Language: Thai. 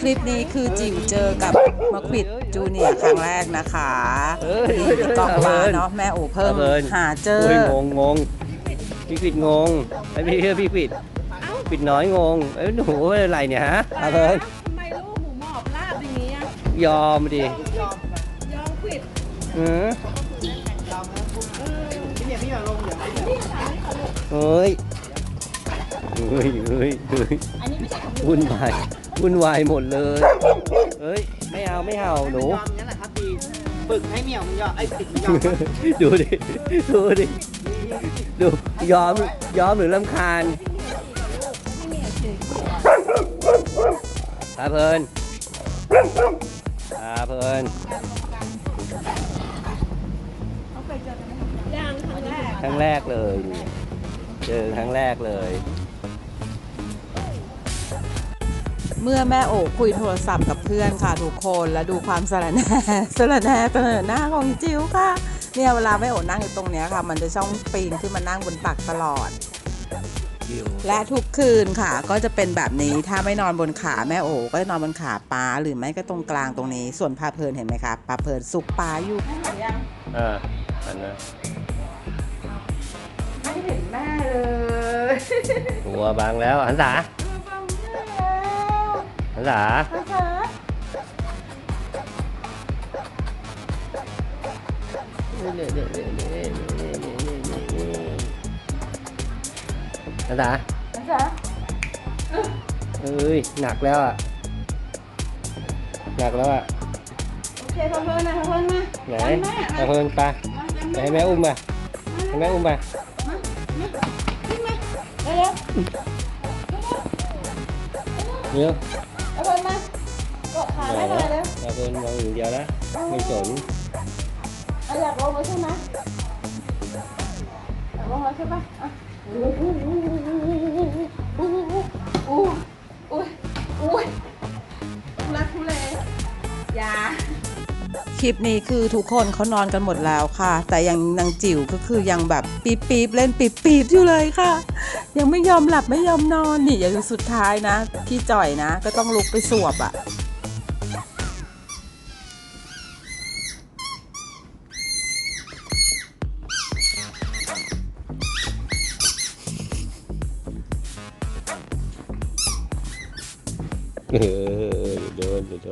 คลิปนี้คือจิ๋วเจอกับมะขวิดจูเนียร์ครั้งแรกนะคะเอ้ยนี่พี่กองมาเนาะแม่โอเพิ่มเอิญหาเจอ โอ้ยงงงงพี่ปิดงงไอ้พี่เพื่อพี่ปิดปิดน้อยงงไอ้ยหนูเป็นอะไรเนี่ยฮะอาเพิ่นทำไมลูกหมูหมอบลาบอย่างนี้อะยอมดิ ยอมควิดเออเฮ้ย เฮ้ยเฮ้ยเฮ้ยวุ่นวายวุ่นวายหมดเลย เฮ้ย ไม่เอาไม่เอาหนู ยอมงั้นแหละครับดีฝึกให้เหมียวมันยอมไอ้ปิดมันยอมครับดูดิ ดูดิ ดู ยอม ยอมหรือลำคาญพาเพลินพาเพลินย่างครั้งแรกครั้งแรกเลยนี่เจอครั้งแรกเลย เมื่อแม่โอคุยโทรศัพท์กับเพื่อนค่ะทุกคนแล้วดูความสระแหน่สระแหน่เสนอหน้าของจิ๋วค่ะ เนี่ยเวลาแม่โอนั่งอยู่ตรงเนี้ยค่ะ มันจะช่องปีนขึ้นมานั่งบนตักตลอด และทุกคืนค่ะ ก็จะเป็นแบบนี้ถ้าไม่นอนบนขาแม่โอก็จะนอนบนขาป้าหรือไม่ก็ตรงกลางตรงนี้ ส่วนพาเพลินเห็นไหมคะพาเพลินสุกป้าอยู่อ่าอันนะไม่เห็นแม่เลยหัวบางแล้วหันษา หันษาหันษาเอ้ยหนักแล้วอะ หนักแล้วอะ โอเคพอเพลินนะพอเพลินมาไหนเอาเพิ่นไปไปให้แม่อุ้มไปให้แม่อุ้มไปเร็วเดี๋ยวพอเพลินมา เกขาได้เลยเร็วเอาเพิ่นมองอย่างเดียวนะ ไม่สนอยากลงมาใช่ไหมอยากลงมาใช่ปะอะอู้อู้อู้อู้อู้อู้ทุลักทุเลอย่าคลิปนี้คือทุกคนเขานอนกันหมดแล้วค่ะ แต่ยังนางจิ๋วก็คือยังแบบปีบปีบเล่นปีบปีบอยู่เลยค่ะ ยังไม่ยอมหลับไม่ยอมนอนนี่อย่างสุดท้ายนะ พี่จ่อยนะ ก็ต้องลุกไปสวบอะ ออเดี๋ยวโดนเดี๋ยวโด